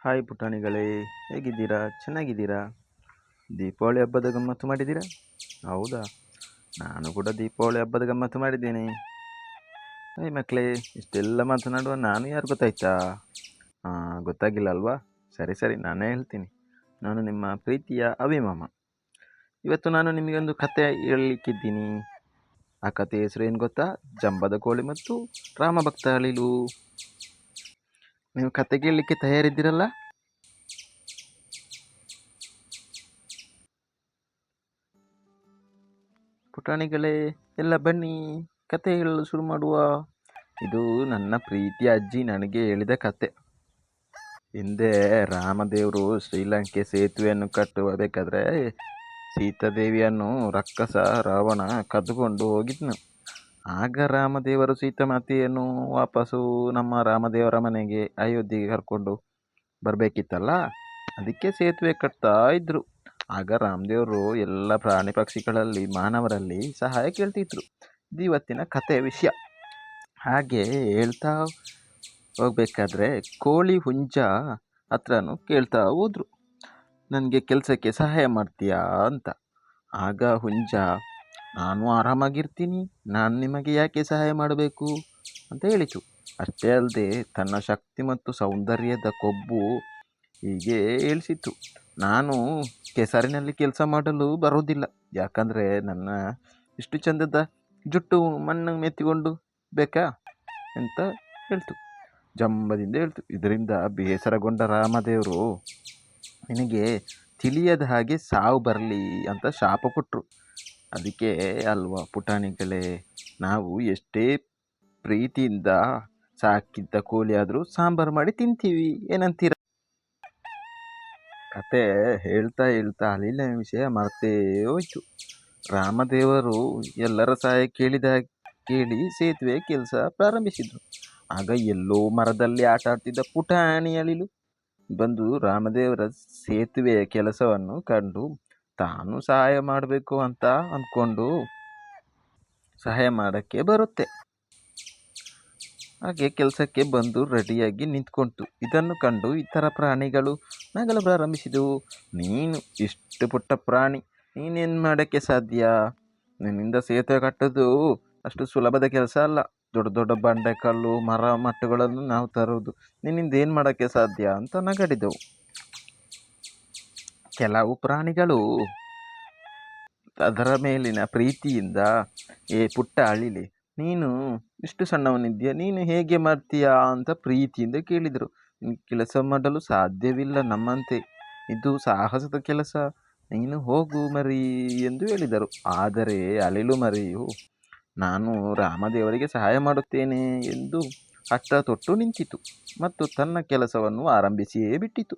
Hi ಪುಟಾಣಿಗಳೇ, ಹೇಗಿದ್ದೀರಾ? ಚೆನ್ನಾಗಿದ್ದೀರಾ? ದೀಪಾವಳಿ ಹಬ್ಬದ ಗಮ್ಮತ್ತು ಮಾಡಿದ್ದೀರಾ? ಹೌದಾ? ನಾನು ಕೂಡ ದೀಪಾವಳಿ ಹಬ್ಬದ ಗಮ್ಮತ್ತು ಮಾಡಿದ್ದೇನೆ. ಏಯ್ ಮಕ್ಕಳೇ ಇಷ್ಟೆಲ್ಲ ಮಾತನಾಡುವ ನಾನು ಯಾರು ಗೊತ್ತಾಯ್ತಾ? ಹಾಂ ಗೊತ್ತಾಗಿಲ್ಲ ಅಲ್ವಾ? ಸರಿ ಸರಿ, ನಾನೇ ಹೇಳ್ತೀನಿ. ನಾನು ನಿಮ್ಮ ಪ್ರೀತಿಯ ಅಭಿಮಾಮ. ಇವತ್ತು ನಾನು ನಿಮಗೆ ಒಂದು ಕತೆ ಹೇಳಲಿಕ್ಕಿದ್ದೀನಿ. ಆ ಕಥೆ ಹೆಸರು ಏನು ಗೊತ್ತಾ? ಜಂಬದ ಕೋಳಿ ಮತ್ತು ರಾಮಭಕ್ತ ಅಳಿಲು. ನೀವು ಕತೆ ಕೇಳಲಿಕ್ಕೆ ತಯಾರಿದ್ದೀರಲ್ಲ? ಪುಟಾಣಿಗಳೇ, ಎಲ್ಲ ಬನ್ನಿ ಕತೆ ಹೇಳಲು ಶುರು ಮಾಡುವ. ಇದು ನನ್ನ ಪ್ರೀತಿಯ ಅಜ್ಜಿ ನನಗೆ ಹೇಳಿದ ಕತೆ. ಹಿಂದೆ ರಾಮದೇವರು ಶ್ರೀಲಂಕೆ ಸೇತುವೆಯನ್ನು ಕಟ್ಟಬೇಕಾದ್ರೆ ಸೀತಾದೇವಿಯನ್ನು ರಕ್ಕಸ ರಾವಣ ಕದ್ದುಕೊಂಡು ಹೋಗಿದ್ನು. ಆಗ ರಾಮದೇವರು ಸೀತಾಮಾತೆಯನ್ನು ವಾಪಸ್ಸು ನಮ್ಮ ರಾಮದೇವರ ಮನೆಗೆ ಅಯೋಧ್ಯೆಗೆ ಕರ್ಕೊಂಡು ಬರಬೇಕಿತ್ತಲ್ಲ? ಅದಕ್ಕೆ ಸೇತುವೆ ಕಟ್ತಾ ಇದ್ದರು ಆಗ ರಾಮದೇವರು ಎಲ್ಲ ಪ್ರಾಣಿ ಪಕ್ಷಿಗಳಲ್ಲಿ, ಮಾನವರಲ್ಲಿ ಸಹಾಯ ಕೇಳ್ತಿದ್ರು. ಇದು ಇವತ್ತಿನ ಕಥೆ ವಿಷಯ. ಹಾಗೆ ಹೇಳ್ತಾ ಹೋಗ್ಬೇಕಾದ್ರೆ ಕೋಳಿ ಹುಂಜ ಹತ್ರನೂ ಕೇಳ್ತಾ ಹೋದ್ರು. ನನಗೆ ಕೆಲಸಕ್ಕೆ ಸಹಾಯ ಮಾಡ್ತೀಯಾ? ಅಂತ. ಆಗ ಹುಂಜ ನಾನು ಆರಾಮಾಗಿರ್ತೀನಿ, ನಾನು ನಿಮಗೆ ಯಾಕೆ ಸಹಾಯ ಮಾಡಬೇಕು? ಅಂತ ಹೇಳಿತು. ಅಷ್ಟೇ ಅಲ್ಲದೆ ತನ್ನ ಶಕ್ತಿ ಮತ್ತು ಸೌಂದರ್ಯದ ಕೊಬ್ಬು ಹೀಗೆ ಹೇಳಿಸಿತ್ತು. ನಾನು ಕೆಸರಿನಲ್ಲಿ ಕೆಲಸ ಮಾಡಲು ಬರೋದಿಲ್ಲ ಯಾಕಂದರೆ ನನ್ನ ಇಷ್ಟು ಚಂದದ ಜುಟ್ಟು ಮಣ್ಣು ಮೆತ್ತಿಕೊಂಡು ಬೇಕಾ? ಅಂತ ಹೇಳ್ತು. ಜಂಬದಿಂದ ಹೇಳ್ತು. ಇದರಿಂದ ಬೇಸರಗೊಂಡ ರಾಮದೇವರು, ನಿನಗೆ ತಿಳಿಯದ ಹಾಗೆ ಸಾವು ಬರಲಿ ಅಂತ ಶಾಪ ಕೊಟ್ಟರು ಅದಕ್ಕೆ ಅಲ್ವಾ ಪುಟಾಣಿಗಳೇ, ನಾವು ಎಷ್ಟೇ ಪ್ರೀತಿಯಿಂದ ಸಾಕಿದ್ದ ಕೋಳಿ ಆದರೂ ಸಾಂಬಾರು ಮಾಡಿ ತಿಂತೀವಿ. ಏನಂತೀರ? ಕತೆ ಹೇಳ್ತಾ ಹೇಳ್ತಾ ಅಲ್ಲಿನ ವಿಷಯ ಮರ್ತೇ ಹೋಯ್ತು. ರಾಮದೇವರು ಎಲ್ಲರ ಸಹಾಯ ಕೇಳಿದ ಕೇಳಿ ಸೇತುವೆ ಕೆಲಸ ಪ್ರಾರಂಭಿಸಿದರು. ಆಗ ಎಲ್ಲೋ ಮರದಲ್ಲಿ ಆಟ ಆಡ್ತಿದ್ದ ಪುಟಾಣಿ ಅಳಿಲು ಬಂದು ರಾಮದೇವರ ಸೇತುವೆಯ ಕೆಲಸವನ್ನು ಕಂಡು ತಾನು ಸಹಾಯ ಮಾಡಬೇಕು ಅಂತ ಅಂದ್ಕೊಂಡು ಸಹಾಯ ಮಾಡೋಕ್ಕೆ ಬರುತ್ತೆ. ಹಾಗೆ ಕೆಲಸಕ್ಕೆ ಬಂದು ರೆಡಿಯಾಗಿ ನಿಂತ್ಕೊಂತು ಇದನ್ನು ಕಂಡು ಇತರ ಪ್ರಾಣಿಗಳು ನಗಲು ಪ್ರಾರಂಭಿಸಿದವು. ನೀನು ಇಷ್ಟು ಪುಟ್ಟ ಪ್ರಾಣಿ, ನೀನೇನು ಮಾಡೋಕ್ಕೆ ಸಾಧ್ಯ? ನಿನ್ನಿಂದ ಸೇತುವೆ ಕಟ್ಟೋದು ಅಷ್ಟು ಸುಲಭದ ಕೆಲಸ ಅಲ್ಲ. ದೊಡ್ಡ ದೊಡ್ಡ ಬಂಡೆಕಲ್ಲು, ಮರ ಮಟ್ಟುಗಳನ್ನು ನಾವು ತರೋದು ನಿನ್ನಿಂದ ಏನು ಮಾಡೋಕ್ಕೆ ಸಾಧ್ಯ ಅಂತ ನಗಡಿದವು. ಕೆಲವು ಪ್ರಾಣಿಗಳು ಅದರ ಮೇಲಿನ ಪ್ರೀತಿಯಿಂದ, ಏ ಪುಟ್ಟ ಅಳಿಲಿ, ನೀನು ಇಷ್ಟು ಸಣ್ಣವನಿದ್ದೀಯ ನೀನು ಹೇಗೆ ಮಾಡ್ತೀಯಾ? ಅಂತ ಪ್ರೀತಿಯಿಂದ ಕೇಳಿದರು. ಕೆಲಸ ಮಾಡಲು ಸಾಧ್ಯವಿಲ್ಲ ನಮ್ಮಂತೆ. ಇದು ಸಾಹಸದ ಕೆಲಸ. ನೀನು ಹೋಗು ಮರಿ ಎಂದು ಹೇಳಿದರು. ಆದರೆ ಅಳಿಲು ಮರಿಯು, ನಾನು ರಾಮದೇವರಿಗೆ ಸಹಾಯ ಮಾಡುತ್ತೇನೆ ಎಂದು ಹಠ ತೊಟ್ಟು ನಿಂತಿತು ಮತ್ತು ತನ್ನ ಕೆಲಸವನ್ನು ಆರಂಭಿಸಿಯೇ ಬಿಟ್ಟಿತು.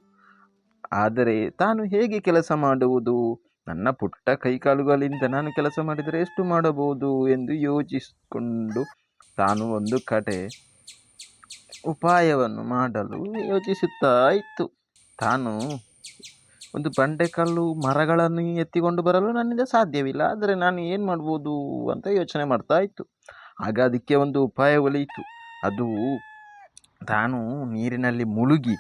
ಆದರೆ ತಾನು ಹೇಗೆ ಕೆಲಸ ಮಾಡುವುದು? ನನ್ನ ಪುಟ್ಟ ಕೈಕಾಲುಗಳಿಂದ ನಾನು ಕೆಲಸ ಮಾಡಿದರೆ ಎಷ್ಟು ಮಾಡಬಹುದು ಎಂದು ಯೋಚಿಸಿಕೊಂಡು ತಾನು ಒಂದು ಕಡೆ ಉಪಾಯವನ್ನು ಮಾಡಲು ಯೋಚಿಸುತ್ತಾ ಇತ್ತು. ತಾನು ಒಂದು ಬಂಡೆಕಲ್ಲು ಮರಗಳನ್ನು ಎತ್ತಿಕೊಂಡು ಬರಲು ನನ್ನಿಂದ ಸಾಧ್ಯವಿಲ್ಲ. ಆದರೆ ನಾನು ಏನು ಮಾಡ್ಬೋದು ಅಂತ ಯೋಚನೆ ಮಾಡ್ತಾ ಇತ್ತು. ಆಗ ಅದಕ್ಕೆ ಒಂದು ಉಪಾಯ ಒಲಿಯಿತು. ಅದು ತಾನು ನೀರಿನಲ್ಲಿ ಮುಳುಗಿ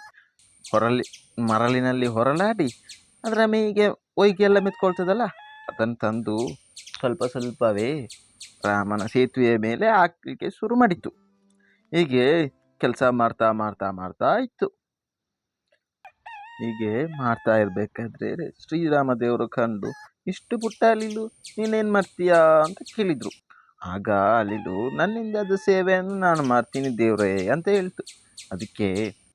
ಹೊರಲಿ, ಮರಳಿನಲ್ಲಿ ಹೊರಲಾಡಿ, ಅದರ ಮೇಗೆ ಒಯ್ಗೆ ಎಲ್ಲ ಮೆತ್ಕೊಳ್ತದಲ್ಲ? ಅದನ್ನು ತಂದು ಸ್ವಲ್ಪ ಸ್ವಲ್ಪವೇ ರಾಮನ ಸೇತುವೆಯ ಮೇಲೆ ಹಾಕಲಿಕ್ಕೆ ಶುರು ಮಾಡಿತು. ಹೀಗೆ ಕೆಲಸ ಮಾಡ್ತಾ ಮಾಡ್ತಾ ಮಾಡ್ತಾ ಇತ್ತು. ಹೀಗೆ ಮಾಡ್ತಾ ಇರಬೇಕಾದ್ರೆ ಶ್ರೀರಾಮ ದೇವರು ಕಂಡು, ಇಷ್ಟು ಪುಟ್ಟ ಅಲಿಲು, ನೀನೇನು ಮಾಡ್ತೀಯಾ ಅಂತ ಕೇಳಿದರು. ಆಗ ಅಲಿಲು, ನನ್ನಿಂದ ಅದು ಸೇವೆಯನ್ನು ನಾನು ಮಾಡ್ತೀನಿ ದೇವರೇ ಅಂತ ಹೇಳ್ತು. ಅದಕ್ಕೆ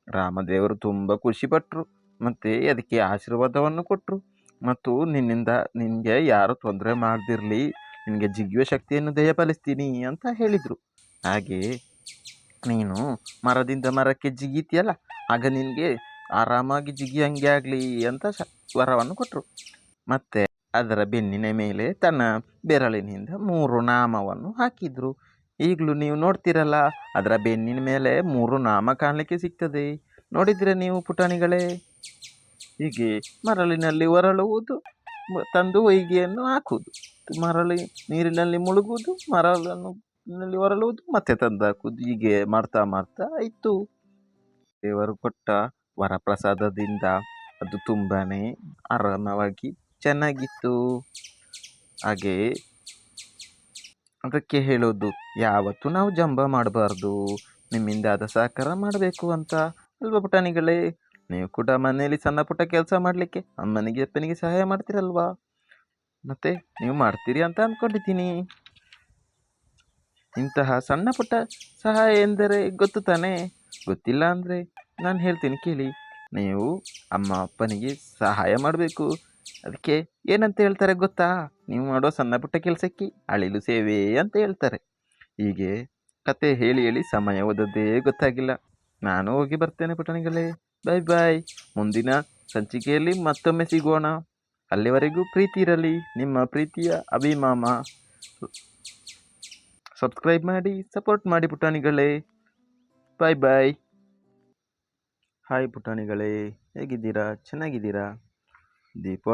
ರಾಮದೇವರು ತುಂಬ ಖುಷಿಪಟ್ಟರು ಮತ್ತು ಅದಕ್ಕೆ ಆಶೀರ್ವಾದವನ್ನು ಕೊಟ್ಟರು ಮತ್ತು ನಿನ್ನಿಂದ ನಿನಗೆ ಯಾರು ತೊಂದರೆ ಮಾಡದಿರಲಿ, ನಿನಗೆ ಜಿಗಿಯುವ ಶಕ್ತಿಯನ್ನು ದಯಪಾಲಿಸ್ತೀನಿ ಅಂತ ಹೇಳಿದರು. ಹಾಗೆ ನೀನು ಮರದಿಂದ ಮರಕ್ಕೆ ಜಿಗಿತೀಯಲ್ಲ, ಆಗ ನಿನಗೆ ಆರಾಮಾಗಿ ಜಿಗಿಯಂಗೆ ಆಗಲಿ ಅಂತ ಶ, ವರವನ್ನು ಕೊಟ್ಟರು ಮತ್ತು ಅದರ ಬೆನ್ನಿನ ಮೇಲೆ ತನ್ನ ಬೆರಳಿನಿಂದ ಮೂರು ನಾಮವನ್ನು ಹಾಕಿದರು. ಈಗಲೂ ನೀವು ನೋಡ್ತೀರಲ್ಲ, ಅದರ ಬೆನ್ನಿನ ಮೇಲೆ ಮೂರು ನಾಮ ಕಾಣಲಿಕ್ಕೆ ಸಿಗ್ತದೆ. ನೋಡಿದರೆ ನೀವು ಪುಟಾಣಿಗಳೇ. ಹೀಗೆ ಮರಳಿನಲ್ಲಿ ಹೊರಳುವುದು ತಂದು ಹೊಯ್ಗೆಯನ್ನು ಹಾಕುವುದು, ಮರಳಿ ನೀರಿನಲ್ಲಿ ಮುಳುಗುವುದು, ಮರಳನ್ನು ನಲ್ಲಿ ಹೊರಳುವುದು ಮತ್ತೆ ತಂದು ಹಾಕುವುದು ಹೀಗೆ ಮಾಡ್ತಾ ಮಾಡ್ತಾ ಇತ್ತು ದೇವರು ಕೊಟ್ಟ ವರಪ್ರಸಾದದಿಂದ ಅದು ತುಂಬಾ ಆರಾಮವಾಗಿ ಚೆನ್ನಾಗಿತ್ತು. ಹಾಗೆ ಅದಕ್ಕೆ ಹೇಳೋದು, ಯಾವತ್ತೂ ನಾವು ಜಂಬ ಮಾಡಬಾರ್ದು. ನಿಮ್ಮಿಂದ ಆದ ಸಹಕಾರ ಮಾಡಬೇಕು ಅಂತ. ಅಲ್ವಾ ಪುಟಾಣಿಗಳೇ? ನೀವು ಕೂಡ ಮನೆಯಲ್ಲಿ ಸಣ್ಣ ಪುಟ್ಟ ಕೆಲಸ ಮಾಡಲಿಕ್ಕೆ ಅಮ್ಮನಿಗೆ, ಅಪ್ಪನಿಗೆ ಸಹಾಯ ಮಾಡ್ತೀರಲ್ವಾ? ಮತ್ತೆ ನೀವು ಮಾಡ್ತೀರಿ ಅಂತ ಅಂದ್ಕೊಂಡಿದ್ದೀನಿ ಇಂತಹ ಸಣ್ಣ ಪುಟ್ಟ ಸಹಾಯ ಎಂದರೆ ಗೊತ್ತು ತಾನೇ? ಗೊತ್ತಿಲ್ಲ ಅಂದರೆ ನಾನು ಹೇಳ್ತೀನಿ ಕೇಳಿ. ನೀವು ಅಮ್ಮ, ಅಪ್ಪನಿಗೆ ಸಹಾಯ ಮಾಡಬೇಕು. ಅದಕ್ಕೆ ಏನಂತ ಹೇಳ್ತಾರೆ ಗೊತ್ತಾ? ನೀವು ಮಾಡೋ ಸಣ್ಣ ಪುಟ್ಟ ಕೆಲಸಕ್ಕೆ ಅಳಿಲು ಸೇವೆ ಅಂತ ಹೇಳ್ತಾರೆ. ಹೀಗೆ ಕತೆ ಹೇಳಿ ಹೇಳಿ ಸಮಯ ಓದೋದೇ ಗೊತ್ತಾಗಿಲ್ಲ. ನಾನು ಹೋಗಿ ಬರ್ತೇನೆ ಪುಟಾಣಿಗಳೇ. ಬಾಯ್ ಬಾಯ್ ಮುಂದಿನ ಸಂಚಿಕೆಯಲ್ಲಿ ಮತ್ತೊಮ್ಮೆ ಸಿಗೋಣ. ಅಲ್ಲಿವರೆಗೂ ಪ್ರೀತಿ ಇರಲಿ. ನಿಮ್ಮ ಪ್ರೀತಿಯ ಅಭಿಮಾಮ. ಸಬ್ಸ್ಕ್ರೈಬ್ ಮಾಡಿ ಸಪೋರ್ಟ್ ಮಾಡಿ ಪುಟಾಣಿಗಳೇ. ಬಾಯ್ ಬಾಯ್ ಹಾಯ್ ಪುಟಾಣಿಗಳೇ. ಹೇಗಿದ್ದೀರಾ? ಚೆನ್ನಾಗಿದ್ದೀರಾ? ದೀಪಾವಳಿ